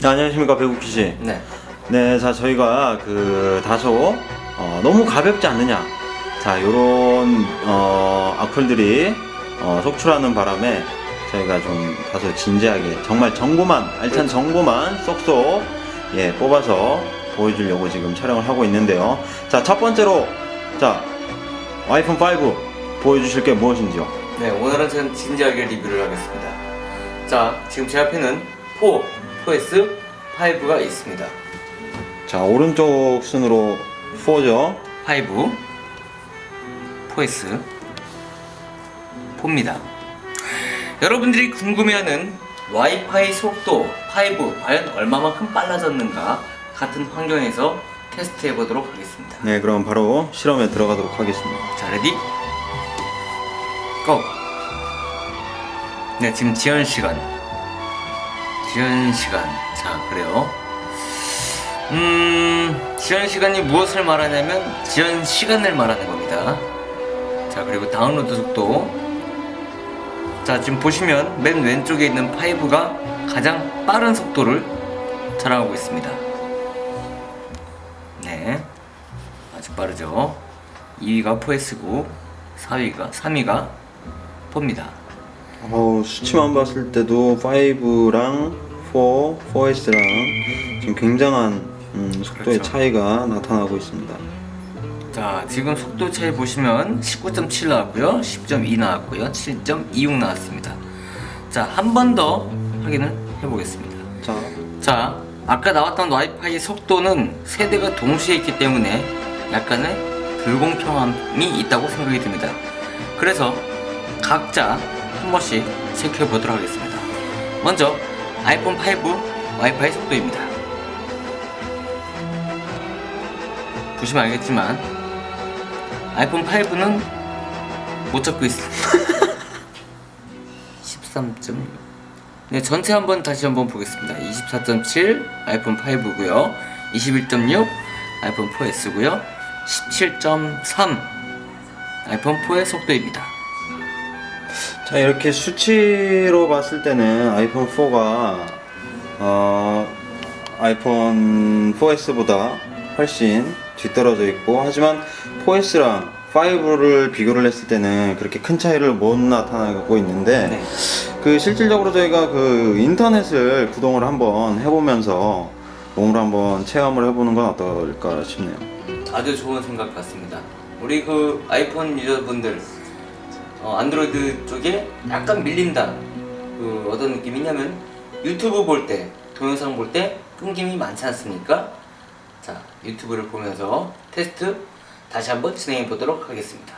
네, 안녕하십니까 배국기 씨. 네. 네, 자 저희가 그 다소 어, 너무 가볍지 않느냐. 자, 요런 어, 악플들이 어, 속출하는 바람에 저희가 좀 다소 진지하게 정말 정보만 알찬 정보만 쏙쏙 예 뽑아서 보여주려고 지금 촬영을 하고 있는데요. 자, 첫 번째로 자 아이폰 5 보여주실 게 무엇인지요? 네, 오늘은 저는 진지하게 리뷰를 하겠습니다. 자, 지금 제 앞에는 4, 4S, 5가 있습니다. 자, 오른쪽 순으로 4죠. 5, 4S, 4입니다. 여러분들이 궁금해하는 와이파이 속도 5 과연 얼마만큼 빨라졌는가 같은 환경에서 테스트 해 보도록 하겠습니다. 네, 그럼 바로 실험에 들어가도록 하겠습니다. 자, 레디? 고! 네, 지금 지연 시간. 지연 시간. 자, 그래요. 음, 지연 시간이 무엇을 말하냐면, 지연 시간을 말하는 겁니다. 자, 그리고 다운로드 속도. 자, 지금 보시면 맨 왼쪽에 있는 5가 가장 빠른 속도를 자랑하고 있습니다. 네. 아주 빠르죠. 2위가 4S고 4위가 3위가 4입니다. 어우, 수치만 봤을 때도 5랑 4, 4S랑 지금 굉장한 음, 속도의 그렇죠. 차이가 나타나고 있습니다. 자, 지금 속도 차이 보시면 19.7 나왔고요. 10.2 나왔고요. 7.26 나왔습니다. 자, 한 번 더 확인을 해 보겠습니다. 자, 자, 아까 나왔던 와이파이 속도는 세대가 동시에 있기 때문에 약간의 불공평함이 있다고 생각이 듭니다. 그래서 각자 한 번씩 체크해 보도록 하겠습니다. 먼저 아이폰 5 와이파이 속도입니다. 보시면 알겠지만 아이폰 5는 못 잡고 있습니다. 13.6 네, 전체 한번 다시 한번 보겠습니다. 24.7 아이폰 5고요. 21.6 아이폰 4S고요. 17.3 아이폰 4의 속도입니다. 자 이렇게 수치로 봤을 때는 아이폰 4가 어, 아이폰 4S보다 훨씬 뒤떨어져 있고 하지만 4S랑 5를 비교를 했을 때는 그렇게 큰 차이를 못 나타나고 있는데 네. 그 실질적으로 저희가 그 인터넷을 구동을 한번 해보면서 몸으로 한번 체험을 해보는 건 어떨까 싶네요. 아주 좋은 생각 같습니다. 우리 그 아이폰 유저분들 어, 안드로이드 쪽에 약간 밀린다. 그 어떤 느낌이냐면 유튜브 볼 때, 동영상 볼 때 끊김이 많지 않습니까? 자, 유튜브를 보면서 테스트 다시 한번 진행해 보도록 하겠습니다.